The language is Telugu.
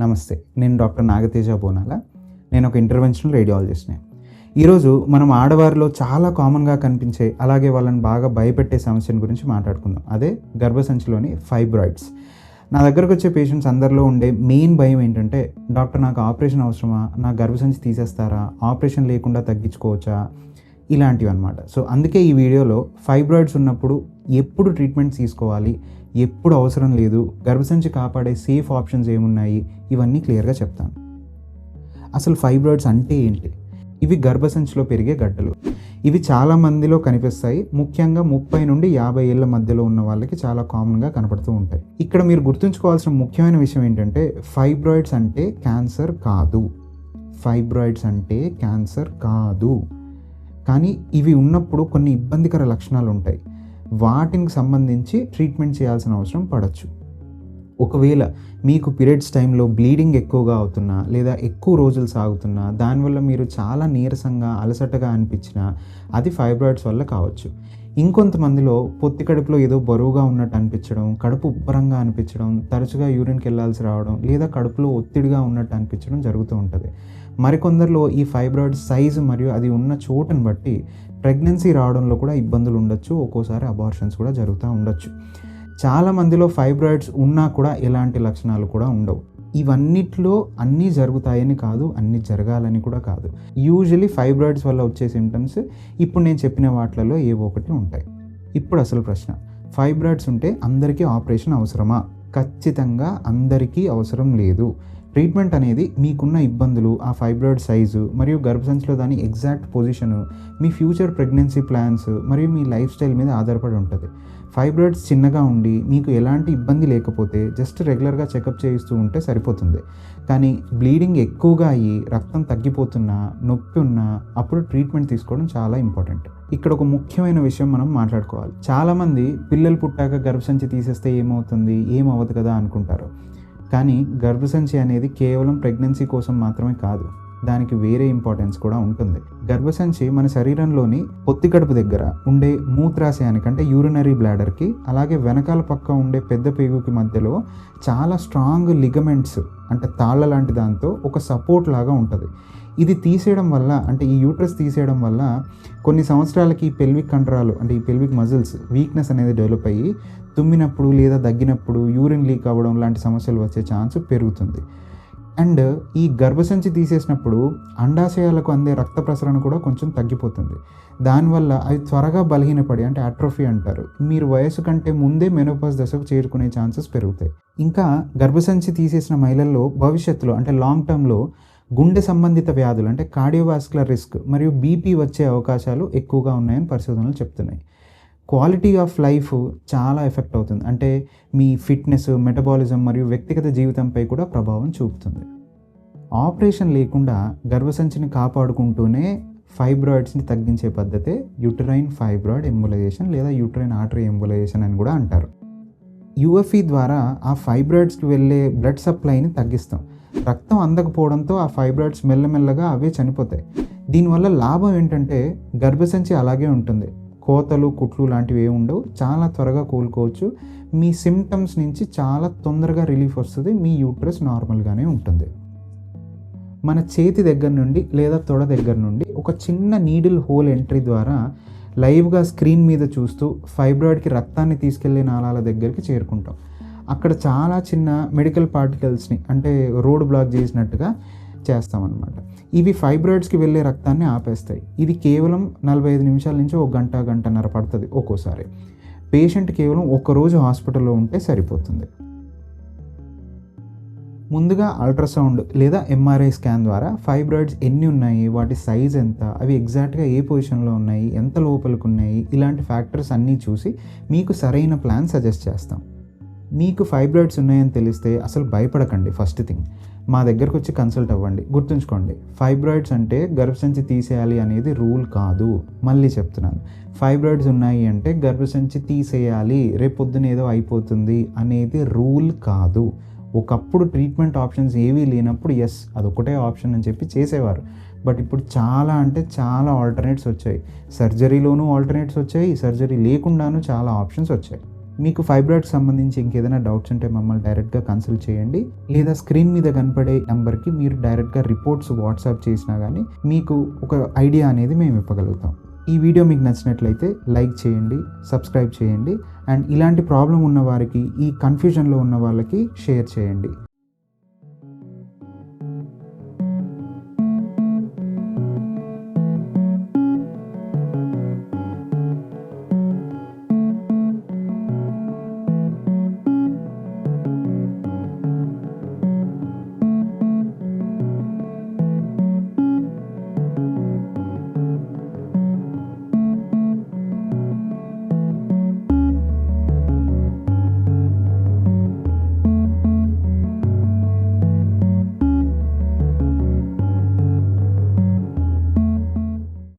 నమస్తే నేను డాక్టర్ నాగతేజ బోనాల. నేను ఒక ఇంటర్వెన్షనల్ రేడియాలజిస్ట్ని ఈరోజు మనం ఆడవారిలో చాలా కామన్గా కనిపించే అలాగే వాళ్ళని బాగా భయపెట్టే సమస్యను గురించి మాట్లాడుకుందాం. అదే గర్భసంచిలోని ఫైబ్రాయిడ్స్ నా దగ్గరకు వచ్చే పేషెంట్స్ అందరిలో ఉండే మెయిన్ భయం ఏంటంటే డాక్టర్ నాకు ఆపరేషన్ అవసరమా? నా గర్భసంచి తీసేస్తారా? ఆపరేషన్ లేకుండా తగ్గించుకోవచ్చా? ఇలాంటివి అనమాట సో అందుకే ఈ వీడియోలో ఫైబ్రాయిడ్స్ ఉన్నప్పుడు ఎప్పుడు ట్రీట్మెంట్ తీసుకోవాలి ఎప్పుడు అవసరం లేదు గర్భసంచి కాపాడే సేఫ్ ఆప్షన్స్ ఏమున్నాయి ఇవన్నీ క్లియర్గా చెప్తాను. అసలు ఫైబ్రాయిడ్స్ అంటే ఏంటి? ఇవి గర్భసంచిలో పెరిగే గడ్డలు. ఇవి చాలా మందిలో కనిపిస్తాయి. ముఖ్యంగా ముప్పై నుండి యాభై ఏళ్ళ మధ్యలో ఉన్న వాళ్ళకి చాలా కామన్గా కనపడుతూ ఉంటాయి. ఇక్కడ మీరు గుర్తుంచుకోవాల్సిన ముఖ్యమైన విషయం ఏంటంటే ఫైబ్రాయిడ్స్ అంటే క్యాన్సర్ కాదు. ఫైబ్రాయిడ్స్ అంటే క్యాన్సర్ కాదు. కానీ ఇవి ఉన్నప్పుడు కొన్ని ఇబ్బందికర లక్షణాలు ఉంటాయి. వాటికి సంబంధించి ట్రీట్మెంట్ చేయాల్సిన అవసరం పడవచ్చు ఒకవేళ మీకు పీరియడ్స్ టైంలో బ్లీడింగ్ ఎక్కువగా అవుతున్నా లేదా ఎక్కువ రోజులు సాగుతున్నా దానివల్ల మీరు చాలా నీరసంగా అలసటగా అనిపించినా అది ఫైబ్రాయిడ్స్ వల్ల కావచ్చు. ఇంకొంతమందిలో పొత్తి కడుపులో ఏదో బరువుగా ఉన్నట్టు అనిపించడం కడుపు ఉబ్బరంగా అనిపించడం తరచుగా యూరిన్కి వెళ్ళాల్సి రావడం లేదా కడుపులో ఒత్తిడిగా ఉన్నట్టు అనిపించడం జరుగుతూ ఉంటుంది. మరికొందరిలో ఈ ఫైబ్రాయిడ్ సైజు మరియు అది ఉన్న చోటుని బట్టి ప్రెగ్నెన్సీ రావడంలో కూడా ఇబ్బందులు ఉండొచ్చు ఒక్కోసారి అబార్షన్స్ కూడా జరుగుతూ ఉండొచ్చు. చాలా మందిలో ఫైబ్రాయిడ్స్ ఉన్నా కూడా ఎలాంటి లక్షణాలు కూడా ఉండవు. ఇవన్నిట్లో అన్నీ జరుగుతాయని కాదు అన్నీ జరగాలని కూడా కాదు. యూజువలీ ఫైబ్రాయిడ్స్ వల్ల వచ్చే సిమ్టమ్స్ ఇప్పుడు నేను చెప్పిన వాటిలలో ఏవో ఒకటి ఉంటాయి. ఇప్పుడు అసలు ప్రశ్న. ఫైబ్రాయిడ్స్ ఉంటే అందరికీ ఆపరేషన్ అవసరమా? ఖచ్చితంగా అందరికీ అవసరం లేదు. ట్రీట్మెంట్ అనేది మీకున్న ఇబ్బందులు ఆ ఫైబ్రాయిడ్ సైజు మరియు గర్భసంచిలో దాని ఎగ్జాక్ట్ పొజిషను మీ ఫ్యూచర్ ప్రెగ్నెన్సీ ప్లాన్స్ మరియు మీ లైఫ్ స్టైల్ మీద ఆధారపడి ఉంటుంది. ఫైబ్రాయిడ్స్ చిన్నగా ఉండి మీకు ఎలాంటి ఇబ్బంది లేకపోతే జస్ట్ రెగ్యులర్గా చెకప్ చేయిస్తూ ఉంటే సరిపోతుంది. కానీ బ్లీడింగ్ ఎక్కువగా అయ్యి రక్తం తగ్గిపోతున్నా నొప్పి ఉన్నా అప్పుడు ట్రీట్మెంట్ తీసుకోవడం చాలా ఇంపార్టెంట్. ఇక్కడ ఒక ముఖ్యమైన విషయం మనం మాట్లాడుకోవాలి. చాలామంది పిల్లలు పుట్టాక గర్భసంచి తీసేస్తే ఏమవుతుంది ఏమవ్వదు కదా అనుకుంటారు. కానీ గర్భసంచి అనేది కేవలం ప్రెగ్నెన్సీ కోసం మాత్రమే కాదు దానికి వేరే ఇంపార్టెన్స్ కూడా ఉంటుంది. గర్భసంచి మన శరీరంలోని పొత్తి కడుపు దగ్గర ఉండే మూత్రాశయానికి అంటే యూరినరీ బ్లాడర్కి అలాగే వెనకాల పక్క ఉండే పెద్ద పేగుకి మధ్యలో చాలా స్ట్రాంగ్ లిగమెంట్స్ అంటే తాళ్ళ లాంటి దాంతో ఒక సపోర్ట్ లాగా ఉంటుంది. ఇది తీసేయడం వల్ల అంటే ఈ యూట్రస్ తీసేయడం వల్ల కొన్ని సంవత్సరాలకి ఈ పెల్విక్ కండరాలు అంటే ఈ పెల్విక్ మజిల్స్ వీక్నెస్ అనేది డెవలప్ అయ్యి తుమ్మినప్పుడు లేదా దగ్గినప్పుడు యూరిన్ లీక్ అవ్వడం లాంటి సమస్యలు వచ్చే ఛాన్స్ పెరుగుతుంది. అండ్ ఈ గర్భసంచి తీసేసినప్పుడు అండాశయాలకు అందే రక్త ప్రసరణ కూడా కొంచెం తగ్గిపోతుంది. దానివల్ల అవి త్వరగా బలహీనపడి అంటే అట్రోఫీ అంటారు. మీరు వయసు కంటే ముందే మెనోపాస్ దశకు చేరుకునే ఛాన్సెస్ పెరుగుతాయి. ఇంకా గర్భసంచి తీసేసిన మహిళల్లో భవిష్యత్తులో అంటే లాంగ్ టర్మ్లో గుండె సంబంధిత వ్యాధులు అంటే కార్డియోవాస్కులర్ రిస్క్ మరియు బీపీ వచ్చే అవకాశాలు ఎక్కువగా ఉన్నాయని పరిశోధనలు చెప్తున్నాయి. క్వాలిటీ ఆఫ్ లైఫ్ చాలా ఎఫెక్ట్ అవుతుంది. అంటే మీ ఫిట్నెస్ మెటబాలిజం మరియు వ్యక్తిగత జీవితంపై కూడా ప్రభావం చూపుతుంది. ఆపరేషన్ లేకుండా గర్భసంచిని కాపాడుకుంటూనే ఫైబ్రాయిడ్స్ని తగ్గించే పద్ధతే యూటరైన్ ఫైబ్రాయిడ్ ఎంబులైజేషన్ లేదా యూటరైన్ ఆర్టరీ ఎంబులైజేషన్ అని కూడా అంటారు. యుఎఫ్ఈ ద్వారా ఆ ఫైబ్రాయిడ్స్కి వెళ్ళే బ్లడ్ సప్లైని తగ్గిస్తాం. రక్తం అందకపోవడంతో ఆ ఫైబ్రాయిడ్స్ మెల్లమెల్లగా అవే చనిపోతాయి. దీనివల్ల లాభం ఏంటంటే గర్భసంచి అలాగే ఉంటుంది. కోతలు కుట్లు లాంటివి ఏమి ఉండవు. చాలా త్వరగా కోలుకోవచ్చు. మీ సిమ్టమ్స్ నుంచి చాలా తొందరగా రిలీఫ్ వస్తుంది. మీ యూట్రస్ నార్మల్గానే ఉంటుంది. మన చేతి దగ్గర నుండి లేదా తొడ దగ్గర నుండి ఒక చిన్న నీడిల్ హోల్ ఎంట్రీ ద్వారా లైవ్గా స్క్రీన్ మీద చూస్తూ ఫైబ్రాయిడ్కి రక్తాన్ని తీసుకెళ్ళే నాళాల దగ్గరికి చేరుకుంటాం. అక్కడ చాలా చిన్న మెడికల్ పార్టికల్స్ని అంటే రోడ్ బ్లాక్ చేసినట్టుగా చేస్తామన్నమాట. ఇవి ఫైబ్రాయిడ్స్కి వెళ్ళే రక్తాన్ని ఆపేస్తాయి. ఇది కేవలం నలభై ఐదు నిమిషాల నుంచి ఒక గంట గంటన్నర పడుతుంది ఒక్కోసారి. పేషెంట్ కేవలం ఒక్కరోజు హాస్పిటల్లో ఉంటే సరిపోతుంది. ముందుగా అల్ట్రాసౌండ్ లేదా ఎంఆర్ఐ స్కాన్ ద్వారా ఫైబ్రాయిడ్స్ ఎన్ని ఉన్నాయి వాటి సైజ్ ఎంత అవి ఎగ్జాక్ట్గా ఏ పొజిషన్లో ఉన్నాయి ఎంత లోపలికి ఉన్నాయి ఇలాంటి ఫ్యాక్టర్స్ అన్నీ చూసి మీకు సరైన ప్లాన్ సజెస్ట్ చేస్తాం. మీకు ఫైబ్రాయిడ్స్ ఉన్నాయని తెలిస్తే అసలు భయపడకండి ఫస్ట్ థింగ్. మా దగ్గరకు వచ్చి కన్సల్ట్ అవ్వండి. గుర్తుంచుకోండి ఫైబ్రాయిడ్స్ అంటే గర్భసంచి తీసేయాలి అనేది రూల్ కాదు. మళ్ళీ చెప్తున్నాను ఫైబ్రాయిడ్స్ ఉన్నాయి అంటే గర్భసంచి తీసేయాలి రేపొద్దున ఏదో అయిపోతుంది అనేది రూల్ కాదు. ఒకప్పుడు ట్రీట్మెంట్ ఆప్షన్స్ ఏవీ లేనప్పుడు ఎస్ అదొకటే ఆప్షన్ అని చెప్పి చేసేవారు. బట్ ఇప్పుడు చాలా అంటే చాలా ఆల్టర్నేట్స్ వచ్చాయి. సర్జరీలోనూ ఆల్టర్నేట్స్ వచ్చాయి సర్జరీ లేకుండాను చాలా ఆప్షన్స్ వచ్చాయి. మీకు ఫైబ్రాయిడ్ సంబంధించి ఇంకేదైనా డౌట్స్ ఉంటే మమ్మల్ని డైరెక్ట్గా కన్సల్ట్ చేయండి. లేదా స్క్రీన్ మీద కనపడే నెంబర్కి మీరు డైరెక్ట్గా రిపోర్ట్స్ వాట్సాప్ చేసినా కానీ మీకు ఒక ఐడియా అనేది మేము ఇవ్వగలుగుతాం. ఈ వీడియో మీకు నచ్చినట్లయితే లైక్ చేయండి సబ్స్క్రైబ్ చేయండి అండ్ ఇలాంటి ప్రాబ్లం ఉన్న వారికి ఈ కన్ఫ్యూజన్లో ఉన్న వాళ్ళకి షేర్ చేయండి.